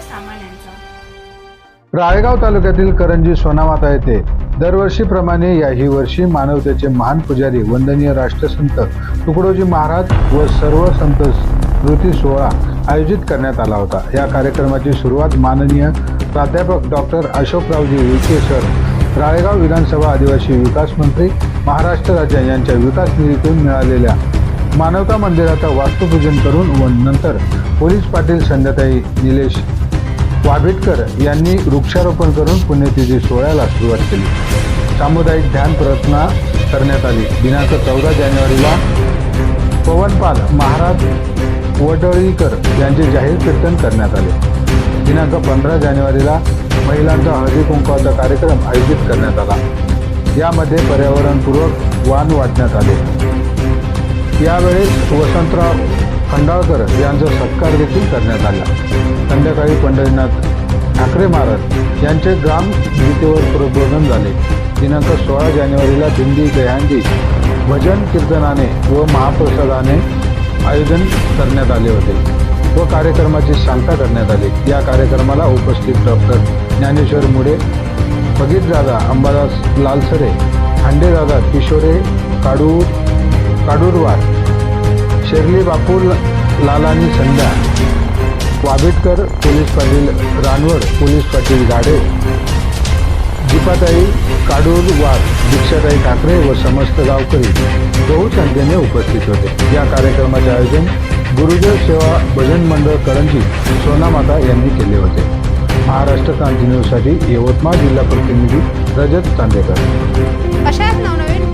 सामान राळेगाव तालुक्यातील करंजी सोनामाता येथे दरवर्षीप्रमाणे याही वर्षी मानवतेचे महान पुजारी वंदनीय राष्ट्रसंत तुकडोजी महाराज व सर्व संत स्मृती सोहळा आयोजित करण्यात आला होता. या कार्यक्रमाची सुरुवात माननीय प्राध्यापक डॉक्टर अशोकरावजी विखे सर राळेगाव विधानसभा आदिवासी विकास मंत्री महाराष्ट्र राज्य यांच्या विकास निधीतून मिळालेल्या मानवता मंदिराचं वास्तुपूजन करून व नंतर पोलीस पाटील संध्याताई निलेश वाबेटकर यांनी वृक्षारोपण करून पुण्यतिथी सोहळ्याला सुरुवात केली. सामुदायिक ध्यान प्रार्थना करण्यात आली. दिनांक चौदा जानेवारीला पवनपाल महाराज वडळीकर यांचे जाहीर कीर्तन करण्यात आले. दिनांक पंधरा जानेवारीला महिलांचा हळदी कुंकवाचा कार्यक्रम आयोजित करण्यात आला. यामध्ये पर्यावरणपूर्वक वाण वाटण्यात आले. यावेळेस वसंतराव खंडाळकर यांचा सत्कार देखील करण्यात आला. संध्याकाळी पंढरीनाथ ठाकरे महाराज यांचे ग्राम गीतेवर प्रबोधन झाले. दिनांक सोळा जानेवारीला दिंडी दह्यांडी भजन कीर्तनाने व महाप्रसादाने आयोजन करण्यात आले होते व कार्यक्रमाची सांगता करण्यात आली. या कार्यक्रमाला उपस्थित doctor Dnyaneshwar Mude Dada Ambadas Lalsare Khandedada Kishore Kadu Kadurwar Sherli Bapu Lalani Sandhya Wabetkar police Patil Ranwad police Patil Gade Deepatai Kadurwar Dikshatai Thackeray व समस्त गावकरी बहुसंख्येने उपस्थित होते. या कार्यक्रमाचे आयोजन गुरुदेव सेवा भजन मंडळ करंजी सोनामाता यांनी केले होते. महाराष्ट्र क्रांती न्यूजसाठी यवतमाळ जिल्हा प्रतिनिधी रजत चांदेकर. अशाच नवनवीन